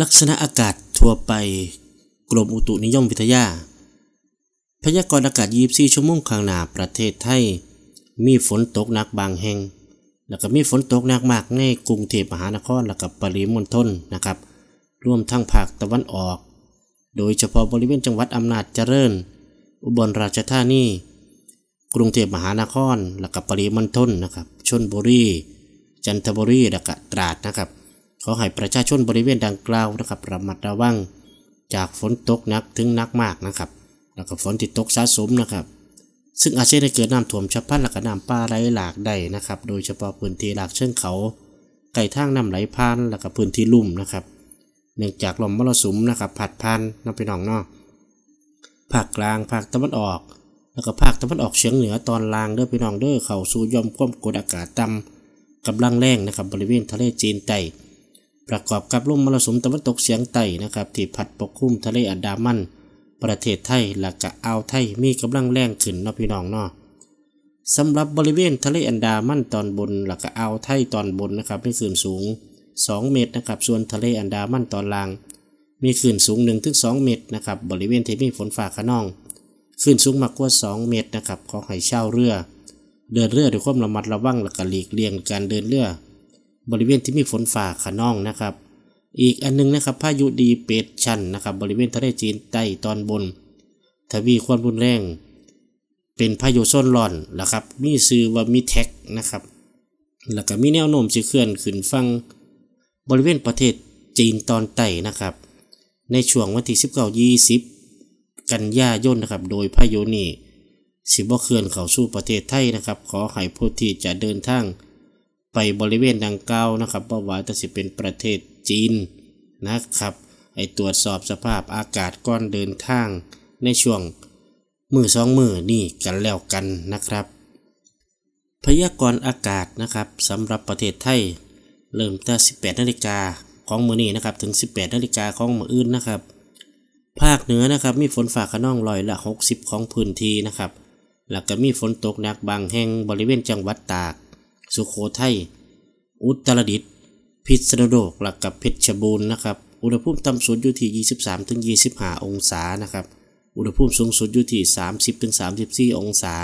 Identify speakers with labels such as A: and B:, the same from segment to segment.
A: ลักษณะอากาศทั่วไปกรมอุตุนิยมวิทยา พยากรณ์อากาศ 24 ชั่วโมงข้างหน้าประเทศไทย มีฝนตกหนักบางแห่ง แล้วก็มีฝนตกหนักมากในกรุงเทพมหานครแล้วก็ปริมณฑลนะครับ รวมทั้งภาคตะวันออก โดยเฉพาะบริเวณจังหวัดอำนาจเจริญ อุบลราชธานี กรุงเทพมหานครแล้วก็ปริมณฑลนะครับชลบุรี จันทบุรีแล้วก็ตราดนะครับ ขอให้ประชาชนบริเวณดังกล่าวนะครับระมัดระวังจากฝนตกหนักถึงหนักมากนะครับ แล้วก็ฝนที่ตกสะสมนะครับ ซึ่งอาจจะได้เกิดน้ำท่วมฉับพลันและก็น้ำป่าไหลหลากได้นะครับ โดยเฉพาะพื้นที่หลากเชิงเขาไก่ทางน้ำไหลผ่านแล้วก็พื้นที่ลุ่มนะครับ เนื่องจากลมมรสุมนะครับผัดพันน้ำพี่น้องนาะภาคกลางภาคตะวันออก แล้วก็ภาคตะวันออกเฉียงเหนือตอนล่างเด้อพี่น้องเด้อเข้าสู่ยอมความกดอากาศต่ำกำลังแรงนะครับบริเวณทะเลจีนใต้ ประกอบกับลมมรสุมตะวันตกเฉียงใต้นะครับที่พัดปกคลุมทะเลอันดามัน ประเทศไทยและก็อ่าวไทยมีกำลังแรงขึ้นเนาะพี่น้องเนาะสำหรับบริเวณทะเลอันดามันตอนบนและก็อ่าวไทยตอนบนนะครับมีคลื่นสูง 2 เมตรนะครับส่วนทะเลอันดามันตอนล่าง มีคลื่นสูง 1-2 เมตรนะครับบริเวณที่มีฝนฟ้าขนองคลื่นสูงมากกว่า 2 เมตรนะครับขอให้เช่าเรือ เดินเรือด้วยความระมัดระวังและก็หลีกเลี่ยงการเดินเรือ บริเวณที่มีฝนฟ้าขนองนะครับ อีกอันนึงนะครับพายุดีเปดชันนะครับบริเวณทะเลจีนใต้ตอนบน ทวีความรุนแรง เป็นพายุโซนร้อนนะครับมีชื่อว่ามีแท็กนะครับแล้วก็มีแนวโน้มจะเคลื่อนขึ้นฝั่งบริเวณประเทศจีนตอนใต้นะครับ ในช่วงวันที่ 19 20 กันยายนนะครับ โดยพายุนี้สิบ่เคลื่อนเข้าสู่ประเทศไทยนะครับ ขอให้ผู้ที่จะเดินทาง ไปบริเวณดังกล่าวนะครับบ่ว่าจะสิเป็นประเทศจีนนะครับไอตรวจสอบสภาพอากาศก่อนเดินทางในช่วงมือสองมือนี่กันแล้วกันนะครับ พยากรณ์อากาศนะครับสำหรับประเทศไทย เริ่มตั้ง18นาฬิกาของมือนี้นะครับถึง 18นาฬิกาของมืออื่นนะครับ ภาคเหนือนะครับมีฝนฟ้าขนองลอยละ 60 ของพื้นที่นะครับ แล้วก็มีฝนตกหนักบางแห่งบริเวณจังหวัดตาก สุโขทัยอุตรดิตถ์พิษณุโลกและกับเพชรบูรณ์นะครับ อุณหภูมิต่ำสุดอยู่ที่ 23-25 องศานะครับ อุณหภูมิสูงสุดอยู่ที่ 30-34 องศา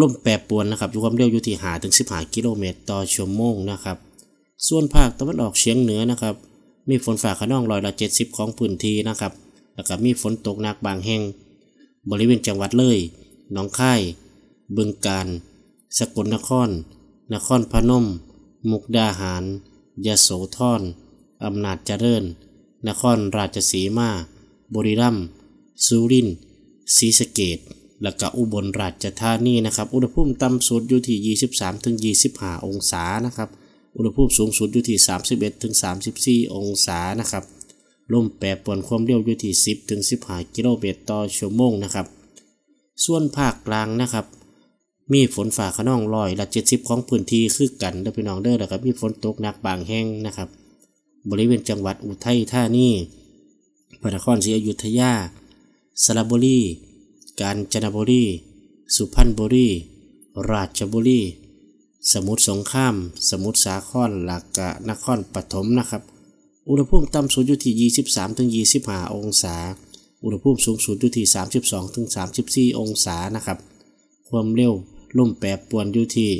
A: ลมแปรปรวนนะครับอยู่ความเร็วอยู่ที่5-15 กิโลเมตรต่อชั่วโมงนะครับ ส่วนภาคตะวันออกเฉียงเหนือนะครับ มีฝนฟ้าขนองร้อยละ 70 ของพื้นที่นะครับ แล้วก็มีฝนตกหนักบางแห่ง บริเวณจังหวัดเลย หนองคาย บึงกาฬ สกลนคร นครพนม มุกดาหาร ยโสธรอำนาจเจริญ นครราชสีมา บุรีรัมย์สุรินทร์ศรีสะเกษและก็อุบลราชธานีนะครับ อุณหภูมิต่ำสุดอยู่ที่ 23-25 องศานะครับ อุณหภูมิสูงสุดอยู่ที่ 31-34 องศานะครับลมแปรปรวนความเร็วอยู่ที่ 10-15 กิโลเมตรต่อชั่วโมงนะครับ ส่วนภาคกลางนะครับ มีฝนฝ่าขนองลอยละ70ของพื้นที่คือกันเด้อพี่น้องเด้อแล้วก็มีฝนตกหนักบางแห่งนะครับ บริเวณจังหวัดอุทัยธานีพระนครศรีอยุธยาสระบุรีกาญจนบุรี สุพรรณบุรี ราชบุรี สมุทรสงคราม สมุทรสาครหลักกะนครปฐมนะครับ อุณหภูมิต่ำสุดอยู่ที่ 23-25 องศา อุณหภูมิสูงสุดอยู่ที่ 32-34 องศานะครับ ความเร็วล่มแปรปวนอยู่ที่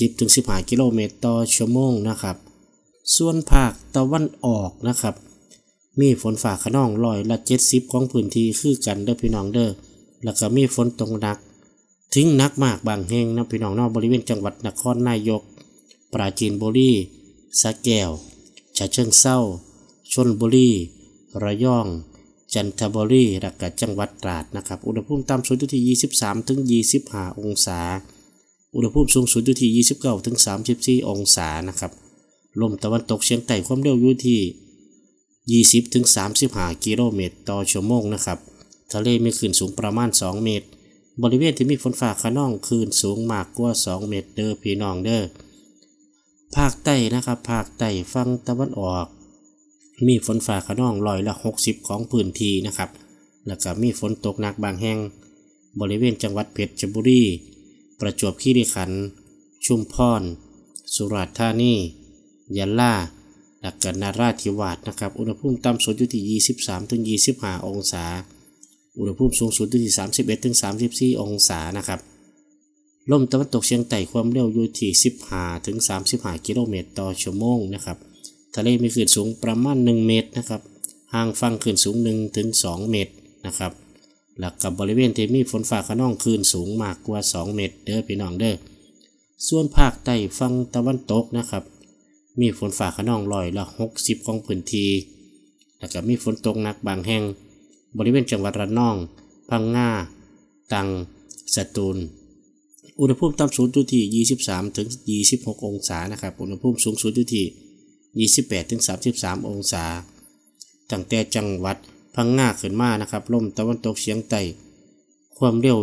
A: 10-15 กิโลเมตรต่อชั่วโมงนะครับ ส่วนภาคตะวันออกนะครับ มีฝนฝ่าขนองลอยละ70 ของพื้นที่คือกันเด้อพี่น้องเด้อแล้วก็มีฝนตกหนัก ถึงหนักมากบางแห่งนะพี่น้องนอกบริเวณจังหวัดนครนายก ปราจีนบุรีสะแก้วฉะเชิงเซาชลบุรีระยอง จันทบุรีและก็จังหวัดตราดนะครับ อุณหภูมิต่ำสุดอยู่ที่ 23 ถึง 25 องศา อุณหภูมิสูงสุดอยู่ที่ 29 ถึง 34 องศานะครับ ลมตะวันตกเฉียงใต้ความเร็วอยู่ที่ 20 ถึง 35 กิโลเมตรต่อชั่วโมงนะครับ ทะเลมีคลื่นสูงประมาณ 2 เมตร บริเวณที่มีฝนฟ้าขนองคลื่นสูงมากกว่า 2 เมตรเด้อพี่น้องเด้อ ภาคใต้นะครับ ภาคใต้ฝั่งตะวันออก มีฝนฟ้าขนองร้อยละ 60 ของพื้นที่นะครับ แล้วก็มีฝนตกหนักบางแห่ง บริเวณจังหวัดเพชรบุรี ประจวบคีรีขันธ์ชุมพร สุราษฎร์ธานียะลาแลแล้วก็นาราธิวาสนะครับ อุณหภูมิต่ำสุดอยู่ที่ 23ถึง25 องศา อุณหภูมิสูงสุดอยู่ที่ 31ถึง34 องศานะครับ ลมตะวันตกเฉียงใต้ความเร็วอยู่ที่ 15ถึง35 กิโลเมตรต่อชั่วโมงนะครับ ทะเลมีคลื่นสูงประมาณ 1 เมตรนะครับห่างฝั่งคลื่นสูง1ถึง2เมตรนะครับแล้วกับบริเวณที่มีฝนฟ้าขนองคลื่นสูงมากกว่า 2 เมตร เด้อพี่น้องเด้อส่วนภาคใต้ฝั่งตะวันตกนะครับ มีฝนฟ้าขนองร้อยละ 60 ของพื้นที่แล้วก็มีฝนตกหนักบางแห่ง บริเวณจังหวัดระนอง พังงาตังสตูล อุณหภูมิต่ำสุดอยู่ที่ 23ถึง26 องศานะครับ อุณหภูมิสูงสุดอยู่ที่ 28ถึง33 องศา ตั้งแต่จังหวัดพังงาขึ้นมานะครับ ลมตะวันตกเฉียงใต้ ความเร็ว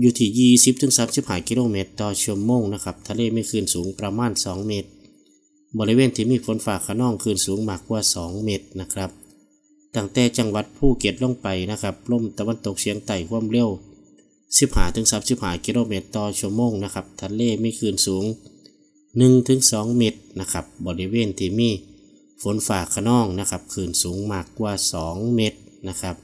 A: อยู่ที่ 20ถึง35 กิโลเมตรต่อชั่วโมงนะครับ ทะเลมีคลื่นสูงประมาณ 2 เมตร บริเวณที่มีฝนฟ้าขนองคลื่นสูงมากกว่า 2 เมตรนะครับ ตั้งแต่จังหวัดภูเก็ตลงไปนะครับ ลมตะวันตกเฉียงใต้ความเร็ว 15ถึง35 กิโลเมตรต่อชั่วโมงนะครับ ทะเลมีคลื่นสูง 1ถึง2เมตรนะครับบริเวณที่มีฝนฟ้าขนองนะครับคลื่นสูงมากกว่า 2 เมตรนะครับ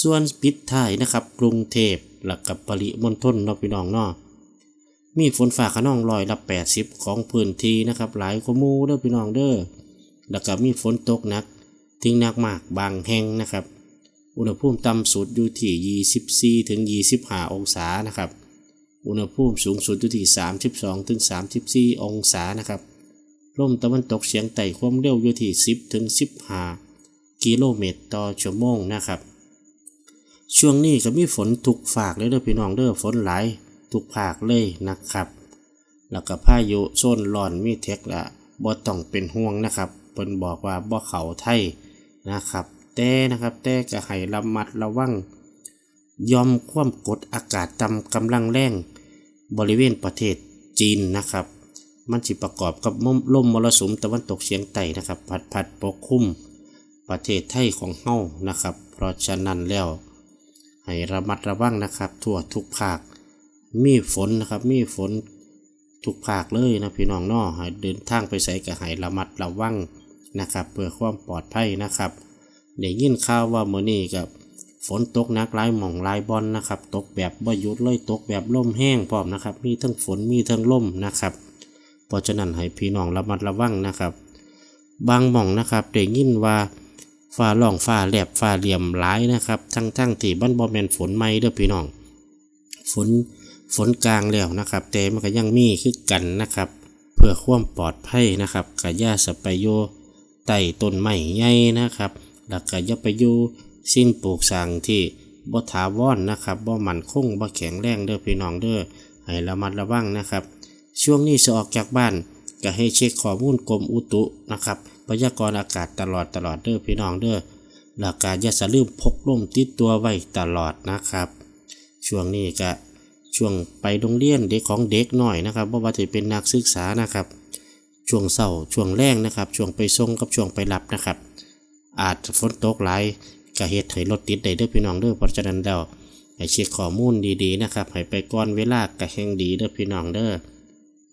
A: ส่วนปิดท้ายนะครับกรุงเทพและกับปริมณฑลนาะพี่น้องนาะมีฝนฟ้าขนองร้อยละ80 ของพื้นที่นะครับหลายกว่ามูเด้อพี่น้องเด้อแล้วก็มีฝนตกหนักถึงหนักมากบางแห่งนะครับ อุณหภูมิต่ำสุดอยู่ที่ 24ถึง25 องศานะครับ อุณหภูมิสูงสุดอยู่ที่ 32ถึง34 องศานะครับ ลมตะวันตกเฉียงใต้ความเร็วอยู่ที่ 10ถึง15 กิโลเมตรต่อชั่วโมงนะครับ ช่วงนี้ก็มีฝนทุกฝากเลยเด้อพี่น้องเด้อฝนหลายทุกภาคเลยนะครับ แล้วก็พายุโซนร้อนมีเทคละบ่ต้องเป็นห่วงนะครับเพิ่นบอกว่าบ่เขาไทยนะครับ แต่นะครับ แต่ก็ให้ระมัดระวังยอมความกดอากาศต่ำกำลังแรง บริเวณประเทศจีนนะครับ มันสิประกอบกับลมมรสุมตะวันตกเฉียงใต้นะครับ พัดพัดปกคลุมประเทศไทยของเฮานะครับ เพราะฉะนั้นแล้ว ให้ระมัดระวังนะครับ ทั่วทุกภาค มีฝนนะครับ มีฝนทุกภาคเลยนะพี่น้องนาะให้เดินทางไปใส่กับให้ระมัดระวังนะครับ เพื่อความปลอดภัยนะครับได้ยินข่าวว่ามื้อนี้กับ ฝนตกหนักหลายหม่องหลายบอนนะครับ ตกแบบบ่หยุดเลยตกแบบล่มแห้งพร้อมนะครับ มีทั้งฝนมีทั้งล่มนะครับ เพราะฉะนั้นให้พี่น้องระมัดระวังนะครับ บางหม่องนะครับได้ยินว่าฟ้าร้องฟ้าแลบฟ้าเหลี่ยมหลายนะครับ ทั้งทั้งที่บ้านบ่แม่นฝนใหม่เด้อพี่น้อง ฝนฝนกลางแล้วนะครับ แต่มันก็ยังมีคือกันนะครับ เพื่อความปลอดภัยนะครับกะย่าสไปโยใต้ต้นไม้ใหญ่นะครับ แล้วก็อย่าไปอยู่ สิ่งปลูกสร้างที่บ่ถาวรนนะครับบ่มันคงบ่แข็งแรงเด้อพี่น้องเด้อให้ระมัดระวังนะครับ ช่วงนี้จะออกจากบ้านก็ให้เช็คข้อมูลกรมอุตุนะครับพยากรณ์อากาศตลอดตลอดเด้อพี่น้องเด้อแล้วก็อย่าสลืมพกร่มติดตัวไว้ตลอดนะครับ ช่วงนี้ก็ช่วงไปโรงเรียนเด็กของเด็กหน่อยนะครับเพราะว่าจะเป็นนักศึกษานะครับ ช่วงเศร้าช่วงแรงนะครับ ช่วงไปส่งกับช่วงไปรับนะครับ อาจฝนตกหลาย ก็เหตุให้รถติดได้เด้อพี่น้องเด้อเพราะฉะนั้นแล้วให้เช็คข้อมูลดีๆนะครับให้ไปก่อนเวลากะแห่งดีเด้อพี่น้องเด้อ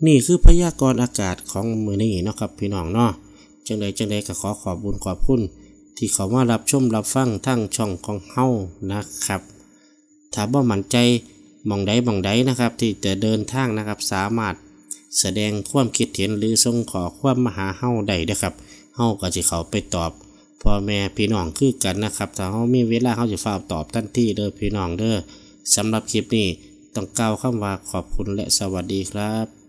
A: นี่คือพยากรณ์อากาศของมือนี้เนาะครับพี่น้องเนาะจังใดจังใดก็ขอขอบบุญขอบคุณที่เขามารับชมรับฟังทั้งช่องของเฮานะครับถ้าบ่มั่นใจมองใดมองใดนะครับ ที่จะเดินทางนะครับสามารถแสดงความคิดเห็นหรือส่งขอความมาหาเฮาได้เด้อครับเฮาก็จะเขาไปตอบ พ่อแม่พี่น้องคือกันนะครับ ถ้าเขามีเวลาเขาจะฟ้าตอบทันทีเด้อพี่น้องเด้อสำหรับคลิปนี้ต้องกล่าวคำว่าขอบคุณและสวัสดีครับ